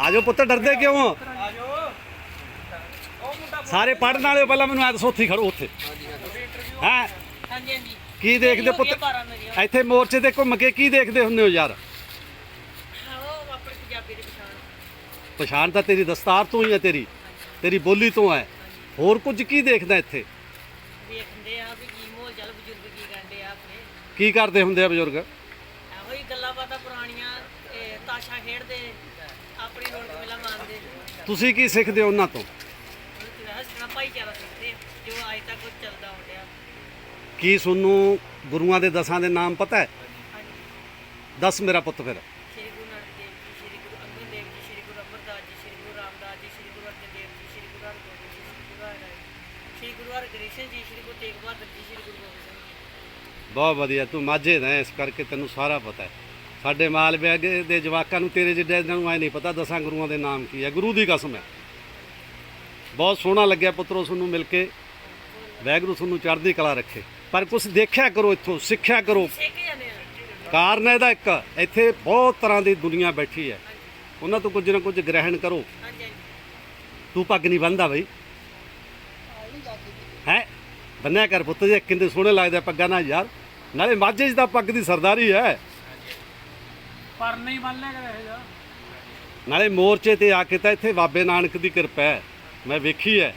ਆਜੋ ਪੁੱਤ ਡਰਦੇ ਕਿਉਂ ਹੋ? ਸਾਰੇ ਪੜਨ ਵਾਲੇ ਪਹਿਲਾਂ ਮੈਨੂੰ ਐ ਦੱਸੋ ਉੱਥੇ ਹੀ ਖੜੋ ਉੱਥੇ। ਹੈ? ਹਾਂਜੀ ਹਾਂਜੀ। ਕੀ ਦੇਖਦੇ ਪੁੱਤ? ਇੱਥੇ ਮੋਰਚੇ ਤੇ ਘੁੰਮ ਕੇ ਕੀ ਦੇਖਦੇ ਹੁੰਦੇ ਹੋ ਯਾਰ? ਉਹ ਆਪਣੇ ਪੰਜਾਬੀ ਦੀ ਪਛਾਣ। ਪਛਾਣ ਤਾਂ ਤੇਰੀ ਦਸਤਾਰ ਤੋਂ ਹੀ ਹੈ ਤੇਰੀ। ਤੇਰੀ ਬੋਲੀ ਤੋਂ ਹੈ। ਹੋਰ ਕੁਝ ਕੀ ਦੇਖਦਾ ਇੱਥੇ? ਵੇਖਦੇ ਆ ਵੀ ਕੀ ਮਾਹੌਲ ਚੱਲ ਬਜ਼ੁਰਗ ਕੀ ਕਰਦੇ ਆ ਆਪਣੇ। ਕੀ ਕਰਦੇ ਹੁੰਦੇ ਆ ਬਜ਼ੁਰਗ? ਇਹੋ ਹੀ ਗੱਲਾਂ ਬਾਤਾਂ ਪੁਰਾਣੀਆਂ ਤਾਸ਼ਾ ਖੇਡਦੇ। ਆਪਣੀ ਰੌਣਕ ਮੇਲਾ ਮਾਣਦੇ ਤੁਸੀਂ ਕੀ ਸਿੱਖਦੇ ਹੋ ਉਹਨਾਂ ਤੋਂ ਹੱਸਣਾ ਭਾਈਚਾਰਾ ਸਿੱਖਦੇ ਆ, ਜੋ ਅੱਜ ਤੱਕ ਉਹ ਚੱਲਦਾ ਆਉਂਦਿਆ ਕੀ ਤੁਹਾਨੂੰ ਗੁਰੂਆਂ ਦੇ ਦਸਾਂ ਦੇ ਨਾਮ ਪਤਾ ਹੈ ਹਾਂਜੀ ਦੱਸ ਮੇਰਾ ਪੁੱਤ ਫਿਰ ਸ਼੍ਰੀ ਗੁਰੂ ਨਾਨਕ ਦੇਵ ਜੀ ਸ਼੍ਰੀ ਗੁਰੂ ਅੰਗਦ ਦੇਵ ਜੀ ਸ਼੍ਰੀ ਗੁਰੂ ਅਮਰਦਾਸ ਜੀ ਸ਼੍ਰੀ ਗੁਰੂ ਰਾਮਦਾਸ ਜੀ ਸ਼੍ਰੀ ਗੁਰੂ ਅਰਜਨ ਦੇਵ ਜੀ ਸ਼੍ਰੀ ਗੁਰੂ ਹਰਗੋਬਿੰਦ ਜੀ ਸ਼੍ਰੀ ਗੁਰੂ ਹਰਿਰਾਏ ਸ਼੍ਰੀ ਗੁਰੂ ਹਰਕ੍ਰਿਸ਼ਨ ਜੀ ਸ਼੍ਰੀ ਗੁਰੂ ਤੇਗ ਬਹਾਦਰ ਜੀ ਸ਼੍ਰੀ ਗੁਰੂ ਗੋਬਿੰਦ ਸਿੰਘ ਜੀ ਬਹੁਤ ਵਧੀਆ ਤੂੰ ਮਾਝੇ ਦਾ ਹੈ, ਇਸ ਕਰਕੇ ਤੈਨੂੰ ਸਾਰਾ ਪਤਾ ਹੈ ਸਾਡੇ ਮਾਲਵੇ ਅੱਗੇ ਦੇ ਜਵਾਕਾਂ ਨੂੰ ਤੇਰੇ ਜਿੱਡੇ ਨੂੰ ਐ ਨਹੀਂ ਪਤਾ, ਦਸਾਂ ਗੁਰੂਆਂ ਦੇ ਨਾਮ ਕੀ ਹੈ। ਗੁਰੂ ਦੀ ਕਸਮ ਹੈ। ਬਹੁਤ ਸੋਹਣਾ ਲੱਗਿਆ ਪੁੱਤਰੋ ਤੁਹਾਨੂੰ ਮਿਲ ਕੇ। ਵੈਗਰੂ ਤੁਹਾਨੂੰ ਚੜ੍ਹਦੀ ਕਲਾ ਰੱਖੇ। ਪਰ ਕੁਝ ਦੇਖਿਆ ਕਰੋ ਇੱਥੋਂ, ਸਿੱਖਿਆ ਕਰੋ। ਕਾਰਨ ਇਹਦਾ ਇੱਕ, ਇੱਥੇ ਬਹੁਤ ਤਰ੍ਹਾਂ ਦੀ ਦੁਨੀਆ ਬੈਠੀ ਹੈ। ਉਹਨਾਂ ਤੋਂ ਕੁਝ ਨਾ ਕੁਝ ਗ੍ਰਹਿਣ ਕਰੋ। ਤੂੰ ਪੱਗ ਨਹੀਂ ਬੰਨਦਾ ਬਈ। ਹੈ? ਬੰਨਿਆ ਕਰ ਪੁੱਤ, ਜੇ ਕਿੰਨੇ ਸੋਹਣੇ ਲੱਗਦੇ ਪੱਗਾਂ ਨਾਲ ਯਾਰ। ਨਾਲੇ ਮਾਝੇ 'ਚ ਤਾਂ ਪੱਗ ਦੀ ਸਰਦਾਰੀ ਹੈ। ਪਰ ਨਹੀਂ ਮੰਨ ਲਿਆ ਕਰੇ ਜਾ ਨਾਲੇ ਮੋਰਚੇ ਤੇ ਆ ਕੇ ਤਾਂ ਇੱਥੇ ਬਾਬੇ ਨਾਨਕ ਦੀ ਕਿਰਪਾ ਹੈ। ਮੈਂ ਵੇਖੀ ਹੈ।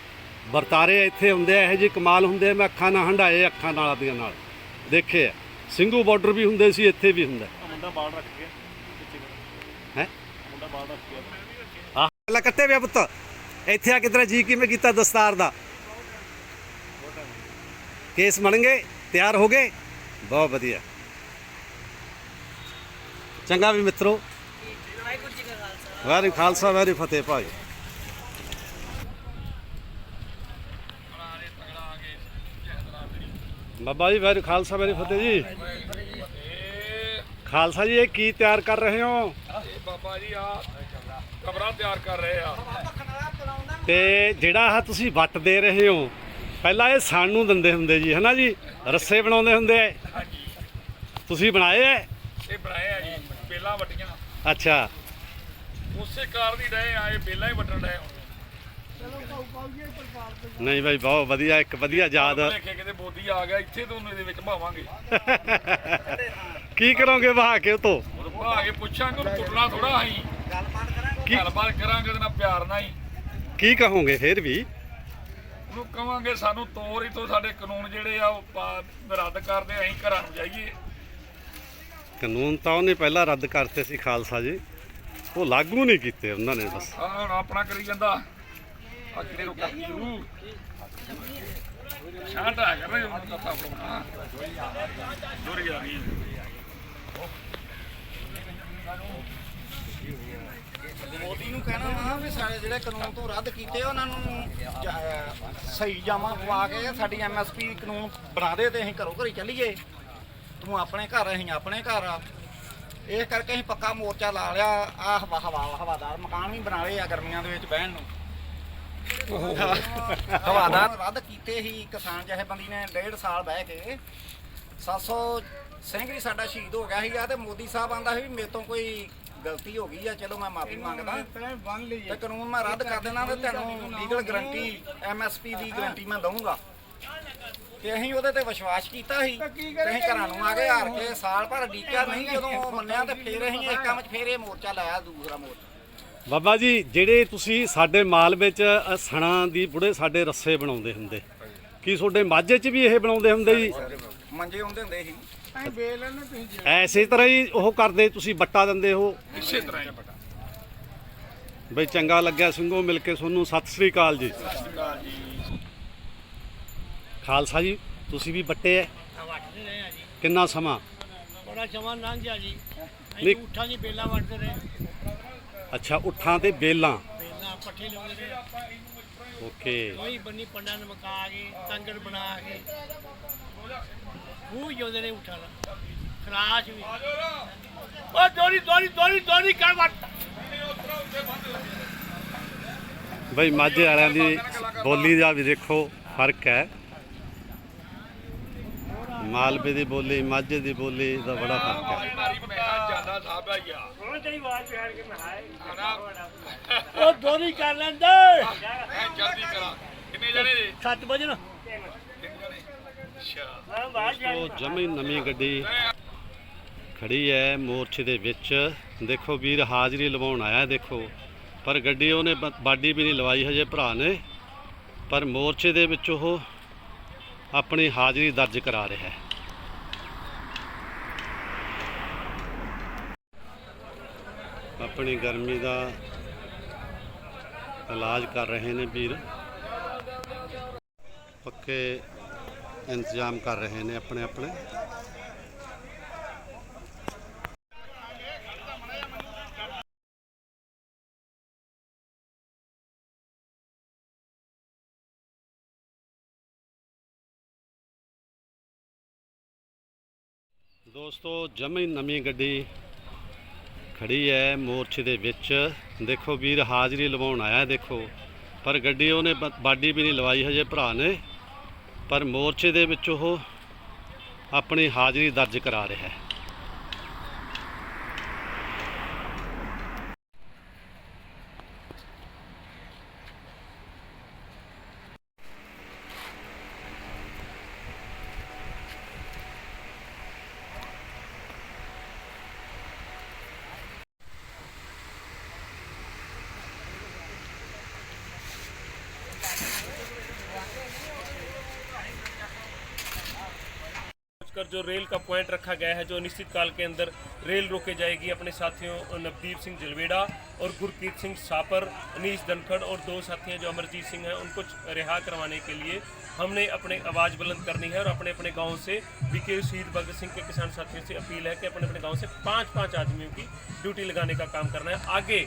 ਵਰਤਾਰੇ ਇੱਥੇ ਹੁੰਦੇ ਆ ਇਹੋ ਜਿਹੇ ਕਮਾਲ ਹੁੰਦੇ ਆ ਮੈਂ ਅੱਖਾਂ ਨਾਲ ਹੰਡਾਏ ਅੱਖਾਂ ਨਾਲ ਆਪਦੀਆਂ ਨਾਲ। ਦੇਖੇ ਆ। ਸਿੰਘੂ ਬਾਰਡਰ ਵੀ ਹੁੰਦੇ ਸੀ ਇੱਥੇ ਵੀ ਹੁੰਦਾ। ਮੁੰਡਾ ਬਾਲ ਰੱਖ ਗਿਆ। ਹੈ? ਮੁੰਡਾ ਬਾਲ ਰੱਖ ਗਿਆ। ਆਹ ਪਹਿਲਾਂ ਕੱਟੇ ਪਿਆ ਪੁੱਤ। ਇੱਥੇ ਆ ਕਿਤਰਾ ਜੀ ਕਿਵੇਂ ਕੀਤਾ ਦਸਤਾਰ ਦਾ? ਕੇਸ ਬਣਨਗੇ ਤਿਆਰ ਹੋ ਗਏ। ਬਹੁਤ ਵਧੀਆ। ਚੰਗਾ ਵੀ ਮਿੱਤਰੋ। ਵਾਹਿਗੁਰੂ ਜੀ ਕਾ ਖਾਲਸਾ। ਵਾਹਿਗੁਰੂ ਖਾਲਸਾ ਵਾਹਿਗੁਰੂ ਫਤਿਹ ਭਾਈ। ਬਾਬਾ ਜੀ ਵਾਹਿਗੁਰੂ ਖਾਲਸਾ ਵਾਹਿਗੁਰੂ ਫਤਿਹ ਜੀ। ਖਾਲਸਾ ਜੀ ਇਹ ਕੀ ਤਿਆਰ ਕਰ ਰਹੇ ਹੋ? ਇਹ ਬਾਬਾ ਜੀ ਆ ਕਮਰਾ ਤਿਆਰ ਕਰ ਰਹੇ ਆ। ਤੇ ਜਿਹੜਾ ਆਹ ਤੁਸੀਂ ਵੱਟ ਦੇ ਰਹੇ ਹੋ ਪਹਿਲਾਂ ਇਹ ਸਾਣ ਨੂੰ ਦਿੰਦੇ ਹੁੰਦੇ ਜੀ ਹਨਾ ਜੀ? ਰੱਸੇ ਬਣਾਉਂਦੇ ਹੁੰਦੇ ਤੁਸੀਂ ਬਣਾਏ ਐ ਇਹ ਬਣਾਏ ਆ ਬੇਲਾਂ ਵੱਟੀਆਂ ਅੱਛਾ। ਉਸੇ ਕਾਰ ਦੀ ਡਏ ਆ ਇਹ ਬੇਲਾਂ ਹੀ ਵੱਟਣ ਹੁਣ ਨਹੀਂ ਭਾਈ ਬਹੁਤ ਵਧੀਆ ਇੱਕ ਵਧੀਆ ਯਾਦ ਦੇਖੇ ਕਿਤੇ ਬੋਦੀ ਆ ਗਿਆ ਇੱਥੇ ਤੁਹਾਨੂੰ ਇਹਦੇ ਵਿੱਚ ਭਾਵਾਂਗੇ। ਕੀ ਕਰੋਗੇ ਵਹਾ ਕੇ ਉਹ ਤੋਂ ਹੁਣ ਭਾ ਕੇ ਪੁੱਛਾਂਗੇ ਉਹਨੂੰ ਕੁੱਟਣਾ ਥੋੜਾ ਅਸੀਂ। ਗੱਲਬਾਤ ਕਰਾਂਗੇ ਉਹਦੇ ਨਾਲ ਪਿਆਰ ਨਾਲ ਹੀ। ਕੀ ਕਹੋਗੇ ਫਿਰ ਵੀ? ਉਹਨੂੰ ਕਵਾਂਗੇ ਸਾਨੂੰ ਤੋਰ ਹੀ ਤੋਂ ਸਾਡੇ ਕਾਨੂੰਨ ਜਿਹੜੇ ਆ ਉਹ ਰੱਦ ਕਰਦੇ ਅਸੀਂ ਘਰਾਂ ਨੂੰ ਜਾਈਏ। ਕਾਨੂੰਨ ਤਾਂ ਉਹਨੇ ਪਹਿਲਾਂ ਰੱਦ ਕਰਤੇ ਸੀ ਖਾਲਸਾ ਜੀ। ਉਹ ਲਾਗੂ ਨਹੀਂ ਕੀਤੇ ਉਹਨਾਂ ਨੇ ਬਸ। ਆਹ ਹੁਣ ਆਪਣਾ ਕਰੀ ਜਾਂਦਾ। ਆ ਕਿਹੜੇ ਨੂੰ ਕਰਦੀ ਕਰ ਰਹੇ ਹੁਣ ਕਥਾ ਪੜਾਉਣਾ ਦੋਰੀ ਆ ਗਈ। ਮੋਦੀ ਨੂੰ ਕਹਿਣਾ ਵਾ ਵੀ ਸਾਡੇ ਜਿਹੜੇ ਕਾਨੂੰਨ ਤੋਂ ਰੱਦ ਕੀਤੇ ਉਹਨਾਂ ਨੂੰ ਜ- ਸਹੀ ਜਾਮਾ ਪਵਾ ਕੇ ਸਾਡੀ ਐਮਐਸਪੀ ਕਾਨੂੰਨ ਬਣਾ ਦੇ ਤੇ ਅਸੀਂ ਘਰੋਂ ਘਰੀ ਚੱਲੀਏ। ਤੂੰ ਆਪਣੇ ਘਰ ਅਸੀਂ ਆਪਣੇ ਘਰ ਆ। ਇਸ ਕਰਕੇ ਅਸੀਂ ਪੱਕਾ ਮੋਰਚਾ ਲਾ ਲਿਆ। ਆ ਹਵਾ ਹਵਾ ਹਵਾਦਾਰ ਮਕਾਨ ਵੀ ਬਣਾ ਲਏ ਆ ਗਰਮੀਆਂ ਦੇ ਵਿੱਚ ਬਹਿਣ ਨੂੰ। ਹਵਾਦਾਰ ਰੱਦ ਕੀਤੇ ਹੀ ਕਿਸਾਨ ਜਥੇਬੰਦੀ ਨੇ ਡੇਢ ਸਾਲ ਬਹਿ ਕੇ। 700 ਸਿੰਘ ਵੀ ਸਾਡਾ ਸ਼ਹੀਦ ਹੋ ਗਿਆ ਸੀਗਾ ਤੇ ਮੋਦੀ ਸਾਹਿਬ ਆਂਦਾ ਸੀ ਵੀ ਮੇਰੇ ਤੋਂ ਕੋਈ ਗਲਤੀ ਹੋ ਗਈ ਆ ਚਲੋ ਮੈਂ ਮਾਫੀ ਮੰਗਦਾ। ਤੇ ਕਾਨੂੰਨ ਮੈਂ ਰੱਦ ਕਰ ਦੇਣਾ ਤੇ ਤੁਹਾਨੂੰ ਲੀਗਲ ਗਰੰਟੀ ਐਮਐਸਪੀ ਦੀ ਗਰੰਟੀ ਮੈਂ ਦਊਂਗਾ। ਤੇ ਅਸੀਂ ਉਹਦੇ ਤੇ ਵਿਸ਼ਵਾਸ ਕੀਤਾ ਸੀ। ਤੇ ਅਸੀਂ ਘਰਾਂ ਨੂੰ ਆ ਗਏ ਹਾਰ ਕੇ ਸਾਲ ਭਰ ਡੀਕਿਆ ਨਹੀਂ ਜਦੋਂ ਉਹ ਮੰਨਿਆ ਤੇ ਫਿਰ ਅਸੀਂ ਇਸ ਕੰਮ 'ਚ ਫਿਰ ਇਹ ਮੋਰਚਾ ਲਾਇਆ ਦੂਸਰਾ ਮੋਰਚਾ। ਬਾਬਾ ਜੀ ਜਿਹੜੇ ਤੁਸੀਂ ਸਾਡੇ ਮਾਲ ਵਿੱਚ ਅ, ਸਣਾ ਦੀ ਬੁੜੇ ਸਾਡੇ ਰੱਸੇ ਬਣਾਉਂਦੇ ਹੁੰਦੇ। ਕੀ ਤੁਹਾਡੇ ਮਾਝੇ 'ਚ ਵੀ ਇਹ ਬਣਾਉਂਦੇ ਹੁੰਦੇ ਜੀ? ਮੰਜੇ ਆਉਂਦੇ ਹੁੰਦੇ ਸੀ। ਐਸੇ ਤਰ੍ਹਾਂ ਹੀ ਉਹ ਕਰਦੇ ਤੁਸੀਂ ਬੱਟਾ ਦਿੰਦੇ ਹੋ? ਇਸੇ ਤਰ੍ਹਾਂ ਹੀ। ਬਈ ਚੰਗਾ ਲੱਗਿਆ ਸਿੰਘੋ ਮਿਲ ਕੇ ਤੁਹਾਨੂੰ। ਸਤਿ ਸ੍ਰੀ ਅਕਾਲ ਜੀ। ਖਾਲਸਾ ਜੀ ਤੁਸੀਂ ਵੀ ਬੱਟੇ ਐ। ਵੱਟਦੇ ਰਹੇ ਆ ਜੀ ਕਿੰਨਾ ਸਮਾਂ? ਬੜਾ ਜਮਾ ਲੰਘ ਗਿਆ ਜੀ। ਨਹੀਂ। ਅਸੀਂ ਊਠਾਂ ਦੀ ਬੇਲਾਂ ਵੱਟਦੇ ਰਹੇ। ਅੱਛਾ ਉਠਾਂ ਤੇ ਬੇਲਾਂ। ਬੇਲਾਂ ਪੱਠੇ ਲਾਉਂਦੇ ਰਹੇ। ਓਕੇ। ਕੋਈ ਬੰਨੀ ਪੰਡਾਂ ਨੂੰ ਮਕਾ ਕੇ ਕੰਗੜ ਬਣਾ ਕੇ। ਉਹ ਜਿਉਂਦੇ ਨੇ ਊਠਾਂ ਦਾ। ਖਰਾਸ਼ ਵੀ। ਉਹ ਦੋਰੀ ਦੋਰੀ ਦੋਰੀ ਦੋਰੀ ਕਰ ਵੱਟ। ਬਈ ਮਾਝੇ ਵਾਲਿਆਂ ਦੀ ਬੋਲੀ ਦਾ ਵੀ ਦੇਖੋ ਫ਼ਰਕ ਹੈ ਮਾਲਵੇ ਦੀ ਬੋਲੀ ਮਾਝੇ ਦੀ ਬੋਲੀ ਦਾ ਬੜਾ ਫ਼ਰਕ ਹੈ। ਮੈਂ ਜ਼ਿਆਦਾ ਸਾਹਿਬ ਆ ਮੈਂ ਤੇਰੀ ਆਵਾਜ਼ ਪਿਆਰ ਕੇ ਮੈਂ ਹਾਏ ਖਾਣਾ ਉਹ ਦੋਨੀ ਕਰ ਲੈਂਦਾ। ਐ ਜਲਦੀ ਕਰਾ ਕਿੰਨੇ ਜਣੇ 7 ਵਜੇ ਨਾ ਮੈਂ ਉਹ ਜਮੀ ਨਵੀਂ ਗੱਡੀ ਖੜੀ ਹੈ ਮੋਰਚੇ ਦੇ ਵਿੱਚ। ਦੇਖੋ ਵੀਰ ਹਾਜ਼ਰੀ ਲਵਾਉਣ ਆਇਆ ਦੇਖੋ। ਪਰ ਗੱਡੀ ਉਹਨੇ ਬਾਡੀ ਵੀ ਨਹੀਂ ਲਵਾਈ ਹਜੇ ਭਰਾ ਨੇ। ਪਰ ਮੋਰਚੇ ਦੇ ਵਿੱਚ ਉਹ ਆਪਣੀ ਹਾਜ਼ਰੀ ਦਰਜ ਕਰਾ ਰਿਹਾ ਹੈ। ਆਪਣੀ ਗਰਮੀ ਦਾ ਇਲਾਜ ਕਰ ਰਹੇ ਨੇ ਵੀਰ। ਪੱਕੇ ਇੰਤਜ਼ਾਮ ਕਰ ਰਹੇ ਨੇ ਆਪਣੇ ਆਪਣੇ ਦੋਸਤੋ ਜਮੀ ਨਵੀਂ ਗੱਡੀ ਖੜੀ ਹੈ ਮੋਰਚੇ ਦੇ ਵਿੱਚ। ਦੇਖੋ ਵੀਰ, ਹਾਜ਼ਰੀ ਲਵਾਉਣ ਆਇਆ ਦੇਖੋ। ਪਰ ਗੱਡੀ ਉਹਨੇ ਬਾਡੀ ਵੀ ਨਹੀਂ ਲਵਾਈ ਹਜੇ ਭਰਾ ਨੇ। ਪਰ ਮੋਰਚੇ ਦੇ ਵਿੱਚ ਉਹ ਆਪਣੀ ਹਾਜ਼ਰੀ ਦਰਜ ਕਰਾ ਰਿਹਾ ਹੈ। कर जो रेल का पॉइंट रखा गया है, जो निश्चित काल के अंदर रेल रोके जाएगी, अपने साथियों नवदीप सिंह जलवेड़ा और गुरकीत सिंह सापर, अनीश धनखड़ और दो साथी जो अमरजीत सिंह हैं, उनको रिहा करवाने के लिए हमने अपने आवाज़ बुलंद करनी है और अपने अपने गाँव से बीके शहीद भगत सिंह के किसान साथियों से अपील है कि अपने अपने गाँव से पाँच पाँच आदमियों की ड्यूटी लगाने का काम करना है। आगे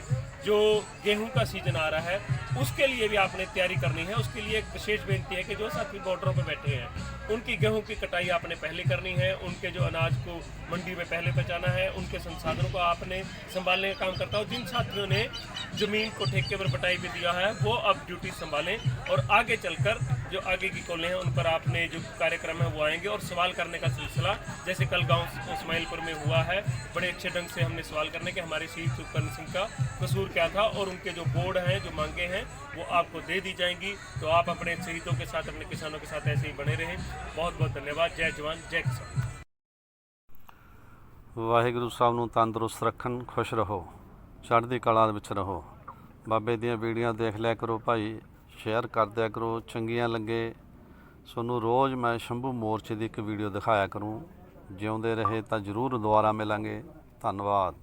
जो गेहूँ का सीज़न आ रहा है, उसके लिए भी आपने तैयारी करनी है। उसके लिए एक विशेष बेनती है कि जो साथी बॉर्डरों पर बैठे हैं, उनकी गेहूँ की कटाई आपने पहले करनी है। उनके जो अनाज को मंडी में पहले पहुँचाना है, उनके संसाधनों को आपने संभालने का काम करता हो। जिन साथियों ने ज़मीन को ठेके पर बटाई भी दिया है, वो अब ड्यूटी संभालें और आगे चलकर जो आगे की कॉलें हैं उन पर आपने जो कार्यक्रम है वो आएंगे और सवाल करने का सिलसिला जैसे कल गांव इस्माइलपुर में हुआ है बड़े अच्छे ढंग से हमने सवाल करने के हमारे शहीद सुखकर्ण सिंह का कसूर क्या था और उनके जो बोर्ड हैं जो मांगे हैं वो आपको दे दी जाएंगी तो आप अपने शहीदों के साथ अपने किसानों के साथ ऐसे ही बने रहें बहुत बहुत धन्यवाद जय जवान जय किसान ਵਾਹਿਗੁਰੂ ਸਾਹਿਬ ਨੂੰ ਤੰਦਰੁਸਤ ਰੱਖਣ ਖੁਸ਼ ਰਹੋ ਚੜ੍ਹਦੀ ਕਲਾ ਦੇ ਵਿੱਚ ਰਹੋ ਬਾਬੇ ਦੀਆਂ ਵੀਡੀਓ ਦੇਖ ਲਿਆ ਕਰੋ ਭਾਈ ਸ਼ੇਅਰ ਕਰਦਿਆ ਕਰੋ, ਚੰਗੀਆਂ ਲੱਗੇ। ਤੁਹਾਨੂੰ ਰੋਜ਼ ਮੈਂ ਸ਼ੰਭੂ ਮੋਰਚੇ ਦੀ ਇੱਕ ਵੀਡੀਓ ਦਿਖਾਇਆ ਕਰੂੰ। ਜਿਉਂਦੇ ਰਹੇ ਤਾਂ ਜ਼ਰੂਰ ਦੁਬਾਰਾ ਮਿਲਾਂਗੇ। ਧੰਨਵਾਦ।